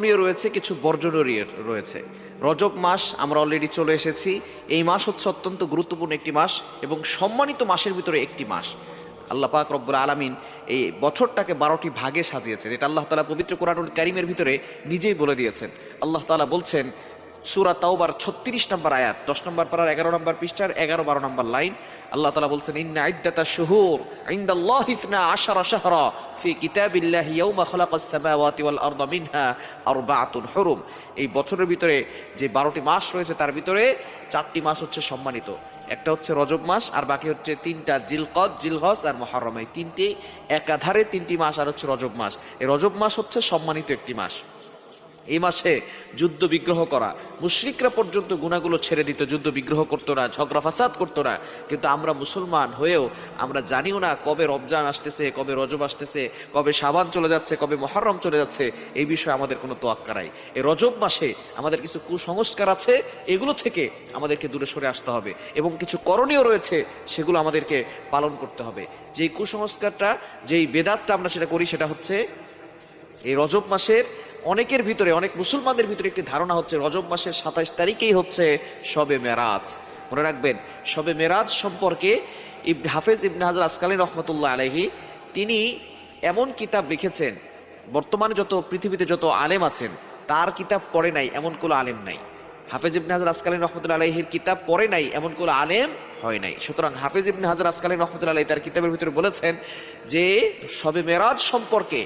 করণীয় রয়েছে, কিছু বর্জনীয় রয়েছে। রজব মাস, আমরা অলরেডি চলে এসেছি। এই মাস হচ্ছে অত্যন্ত গুরুত্বপূর্ণ একটি মাস এবং সম্মানিত মাসের ভিতরে একটি মাস। আল্লাহ পাক রব্বুল আলমিন এই বছরটাকে বারোটি ভাগে সাজিয়েছেন। এটা আল্লাহ তালা পবিত্র কোরআনুল কারিমের ভিতরে নিজেই বলে দিয়েছেন। আল্লাহ তালা বলছেন সুরা তাওবার ছত্রিশ নম্বর আয়াত, দশ নম্বর পারার এগারো নম্বর পৃষ্ঠার এগারো বারো নম্বর লাইন। আল্লাহ তালা বলছেন, ইন্না আইদ্দাতা শুহুর, ইন্দাল্লাহ ইসনা আশারা শাহরা, ফি কিতাবিল্লাহ ইয়াউমা খালাকাস সামাওয়াতি ওয়াল আরদা মিনহা আরবাআতুন হুরুম। এই বছরের ভিতরে যে বারোটি মাস রয়েছে, তার ভিতরে চারটি মাস হচ্ছে সম্মানিত। একটা হচ্ছে রজব মাস, আর বাকি হচ্ছে তিনটা জিলকদ জিলহস আর মহরম এই তিনটি একাধারে তিনটি মাস, আর হচ্ছে রজব মাস। এই রজব মাস হচ্ছে সম্মানিত একটি মাস। এই মাসে যুদ্ধ বিগ্রহ করা। মুশরিকরা পর্যন্ত গুণাগুলো ছেড়ে দিত, যুদ্ধ বিগ্রহ করতো না, ঝগড়া ফাসাদ করতো না। কিন্তু আমরা মুসলমান হয়েও আমরা জানিও না কবে রমজান আসতেছে, কবে রজব আসতেছে, কবে সাবান চলে যাচ্ছে, কবে মহরম চলে যাচ্ছে। এই বিষয়ে আমাদের কোনো তোয়াক্কা নাই। এই রজব মাসে আমাদের কিছু কুসংস্কার আছে, এগুলো থেকে আমাদেরকে দূরে সরে আসতে হবে এবং কিছু করণীয় রয়েছে, সেগুলো আমাদেরকে পালন করতে হবে। যেই কুসংস্কারটা, যেই বেদাতটা আমরা সেটা করি, সেটা হচ্ছে এই রজব মাসের অনেকের ভিতরে, অনেক মুসলমানদের ভিতরে একটি ধারণা হচ্ছে রজব মাসের সাতাশ তারিখেই হচ্ছে সবে মেরাজ। মনে রাখবেন সবে মেরাজ সম্পর্কে ইব হাফেজ ইবনে হাজার আসকালী রহমতুল্লাহ আলহি তিনি এমন কিতাব লিখেছেন, বর্তমানে যত পৃথিবীতে যত আলেম আছেন, তার কিতাব পড়ে নাই, এমন কোনো আলেম নাই। হাফেজ ইবনে হাজার আসকালীন রহমতুল্লাহ আলহির কিতাব পড়ে নাই, এমন কোনো আলেম হয় নাই। সুতরাং হাফেজ ইবনে হাজার আসকালীন রহমতুল্লাহ আলহী তার কিতাবের ভিতরে বলেছেন যে শবে মেরাজ সম্পর্কে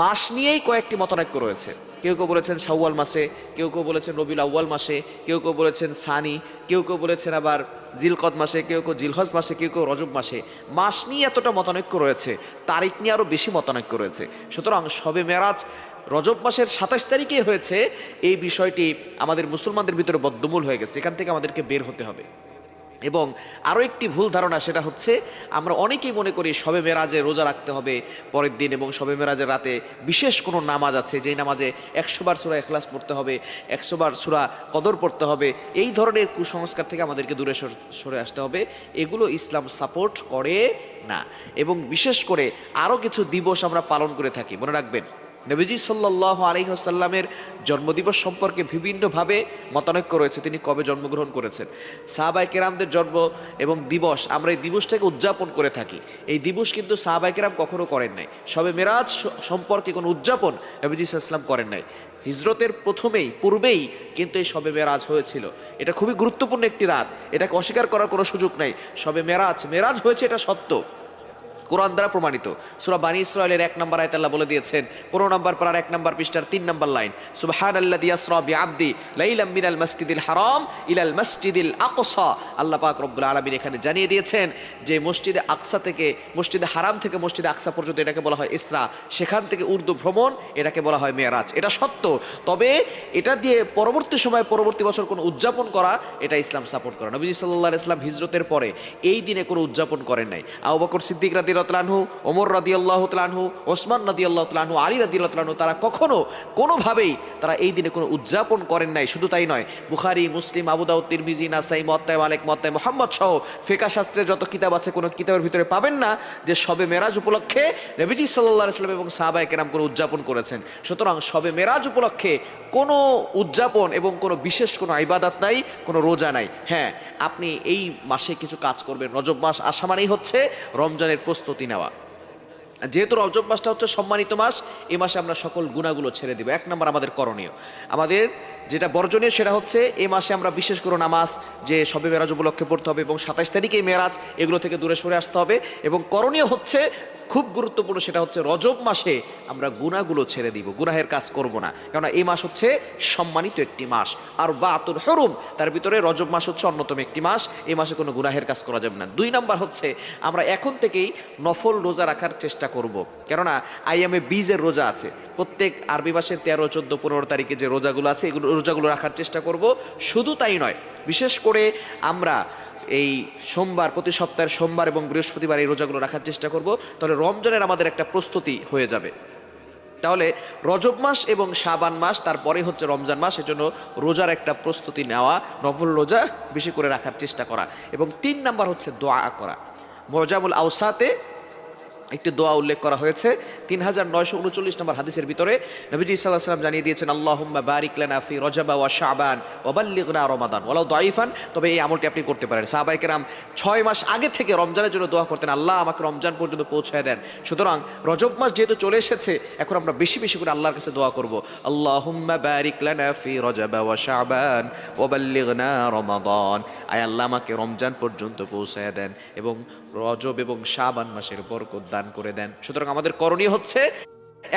মাস নিয়েই কয়েকটি মতনৈক্য রয়েছে। কেউ কেউ বলেছেন শাওয়াল মাসে, কেউ কেউ বলেছেন রবিউল আউ্য়াল মাসে, কেউ কেউ বলেছেন সানি, কেউ কেউ বলেছেন আবার জিলকদ মাসে, কেউ কেউ জিলহজ মাসে, কেউ কেউ রজব মাসে। মাস নিয়ে এতটা মতানৈক্য রয়েছে, তারিখ নিয়ে আরও বেশি মতানৈক্য রয়েছে। সুতরাং শবে মেরাজ রজব মাসের সাতাশ তারিখে হয়েছে। এই বিষয়টি আমাদের মুসলমানদের ভিতরে বদ্ধমূল হয়ে গেছে। এখান থেকে আমাদেরকে বের হতে হবে। এবং আরও একটি ভুল ধারণা, সেটা হচ্ছে আমরা অনেকেই মনে করি শবে মেরাজে রোজা রাখতে হবে পরের দিন এবং শবে মেরাজের রাতে বিশেষ কোনো নামাজ আছে, যেই নামাজে একশো বার সুরা এখলাস পড়তে হবে, একশো বার সুরা কদর পড়তে হবে। এই ধরনের কুসংস্কার থেকে আমাদেরকে দূরে সরে আসতে হবে। এগুলো ইসলাম সাপোর্ট করে না। এবং বিশেষ করে আরও কিছু দিবস আমরা পালন করে থাকি। মনে রাখবেন নবীজি সাল্লাহ আলহিহাসাল্লামের জন্মদিবস সম্পর্কে বিভিন্নভাবে মতানৈক্য রয়েছে, তিনি কবে জন্মগ্রহণ করেছেন। সাহাবাই কেরামদের জন্ম এবং দিবস, আমরা এই দিবসটাকে উদযাপন করে থাকি। এই দিবস কিন্তু সাহাবাই কেরাম কখনো করেন নাই। সবে মেরাজ সম্পর্কে কোনো উদযাপন নবীজি ইসলাম করেন নাই। হিজরতের প্রথমেই, পূর্বেই কিন্তু এই শবে মেরাজ হয়েছিল। এটা খুবই গুরুত্বপূর্ণ একটি রাত। এটাকে অস্বীকার করার কোনো সুযোগ নাই। সবে মেরাজ মেরাজ হয়েছে এটা সত্য। কোরআন দ্বারা প্রমাণিত। সুরা বানী ইসরায়েলের এক নম্বর আয়ত আল্লাহ বলে দিয়েছেন, পনেরো নম্বর পারার এক নম্বর পৃষ্ঠার তিন নম্বর লাইন সুবহান আল্লাহ ইয়াসরা বিআবদি লাইলাম মিনাল মসজিদিল হারাম ইলাল মসজিদিল আকসা। আল্লাহ পাক রব্বুল আলামিন এখানে জানিয়ে দিয়েছেন যে মসজিদে আকসা থেকে, মসজিদে হারাম থেকে মসজিদে আকসা পর্যন্ত এটাকে বলা হয় ইসরা, সেখান থেকে উর্দু ভ্রমণ এটাকে বলা হয় মেয়ারাজ এটা সত্য, তবে এটা দিয়ে পরবর্তী সময় পরবর্তী বছর কোনো উদযাপন করা, এটা ইসলাম সাপোর্ট করে নবী সাল্লাহ ইসলাম হিজরতের পরে এই দিনে কোনো উদযাপন করেন নাই। আবু সিদ্দিক রাদি রতলানহু ওমর রাদি আল্লাহ তালানহু ওসমান রাদি আল্লাহ তালানহু আলী রাদি তালানহু তারা কখনো কোনোভাবেই তারা এই দিনে কোনো উদযাপন করেন নাই, শুধু তাই নয়। বুখারি, মুসলিম আবুদাউদ তিরমিজি, নাসাই মত্তাই মালিক মত্তাই মোহাম্মদ সহ ফেকা শাস্ত্রের যত কিতাব আছে কোনো কিতাবের ভিতরে পাবেন না যে শবে মেরাজ উপলক্ষে নবীজি সাল্লাহ ইসলাম এবং সাহাবায় কেরাম কোনো উদযাপন করেছেন। সুতরাং শবে মেরাজ উপলক্ষে কোনো উদযাপন এবং কোনো বিশেষ কোনো ইবাদাত নাই, কোনো রোজা নাই। হ্যাঁ আপনি এই মাসে কিছু কাজ করবেন, রজব মাস আসা মানেই হচ্ছে রমজানের প্রস্তুতি। নেওয়া। যেহেতু রজব মাসটা হচ্ছে সম্মানিত মাস এই মাসে আমরা সকল গুণাগুলো ছেড়ে দিব। এক নম্বর আমাদের করণীয়। আমাদের যেটা বর্জনীয় সেটা হচ্ছে এই মাসে আমরা বিশেষ করে নামাজ, যে সবে মেরাজ উপলক্ষে পড়তে হবে এবং সাতাইশ তারিখে মেরাজ, এগুলো থেকে দূরে সরে আসতে হবে। এবং করণীয় হচ্ছে খুব গুরুত্বপূর্ণ সেটা হচ্ছে রজব মাসে আমরা গুণাগুলো ছেড়ে দিব, গুনাহের কাজ করব না। কেননা এই মাস হচ্ছে সম্মানিত একটি মাস। আর বা আতুর হরুম, তার ভিতরে রজব মাস হচ্ছে অন্যতম একটি মাস, এই মাসে কোনো গুনাহের কাজ করা যাবে না। দুই নাম্বার হচ্ছে, আমরা এখন থেকেই নফল রোজা রাখার চেষ্টা করব। কেননা আইএমএ বীজের রোজা আছে। প্রত্যেক আরবি মাসের তেরো, চোদ্দ, পনেরো তারিখে যে রোজাগুলো আছে, এগুলো রোজাগুলো রাখার চেষ্টা করব। শুধু তাই নয়, বিশেষ করে আমরা এই সোমবার, প্রতি সপ্তাহের সোমবার এবং বৃহস্পতিবার এই রোজাগুলো রাখার চেষ্টা করব। তাহলে রমজানের আমাদের একটা প্রস্তুতি হয়ে যাবে। তাহলে রজব মাস এবং সাবান মাস তারপরে হচ্ছে রমজান মাস, এজন্য রোজার একটা প্রস্তুতি নেওয়া, নফল রোজা বেশি করে রাখার চেষ্টা করা। এবং তিন নাম্বার হচ্ছে দোয়া করা। মজামুল আউসাতে একটি দোয়া উল্লেখ করা হয়েছে। তিন হাজার নয়শো উনচল্লিশ নম্বর হাদিসের ভিতরে নবীজি সাল্লাহ সাল্লাম জানিয়ে দিয়েছেন, আল্লাহুম্মা বারিক লানা ফি রজাবা ওয়া শাবান ওয়াবাল্লিগনা রমাদান। ওয়ালাউ দাইফান তবে এই আমলটি আপনি করতে পারেন। সাহাবাই কেরাম ছয় মাস আগে থেকে রমজানের জন্য দোয়া করতেন, আল্লাহ আমাকে রমজান পর্যন্ত পৌঁছায় দেন। সুতরাং রজব মাস যেহেতু চলে এসেছে, এখন আমরা বেশি বেশি করে আল্লাহর কাছে দোয়া করব, আল্লাহুম্মা বারিক লানা ফি রজাবা ওয়া শাবান ওয়াবাল্লিগনা রমাদান। আয় আল্লাহ আমাকে রমজান পর্যন্ত পৌঁছায় দেন এবং রজব এবং শাবান মাসের বরকত দান করে দেন। সুতরাং আমাদের করণীয় হচ্ছে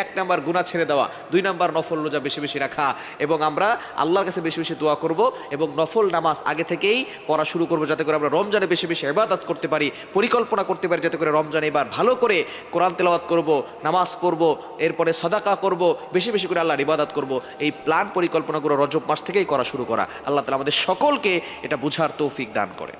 এক নাম্বার গুণা ছেড়ে দেওয়া, দুই নাম্বার নফল রোজা বেশি বেশি রাখা এবং আমরা আল্লাহর কাছে বেশি বেশি দোয়া করব এবং নফল নামাজ আগে থেকেই পড়া শুরু করব যাতে করে আমরা রমজানে বেশি বেশি ইবাদত করতে পারি, পরিকল্পনা করতে পারি যাতে করে রমজানে এবার ভালো করে কোরআন তেলাওয়াত করব, নামাজ পড়ব, এরপরে সদাকা করব, বেশি বেশি করে আল্লাহর ইবাদত করব। এই প্ল্যান পরিকল্পনাগুলো রজব মাস থেকেই করা শুরু করা। আল্লাহ তালা আমাদের সকলকে এটা বুঝার তৌফিক দান করে।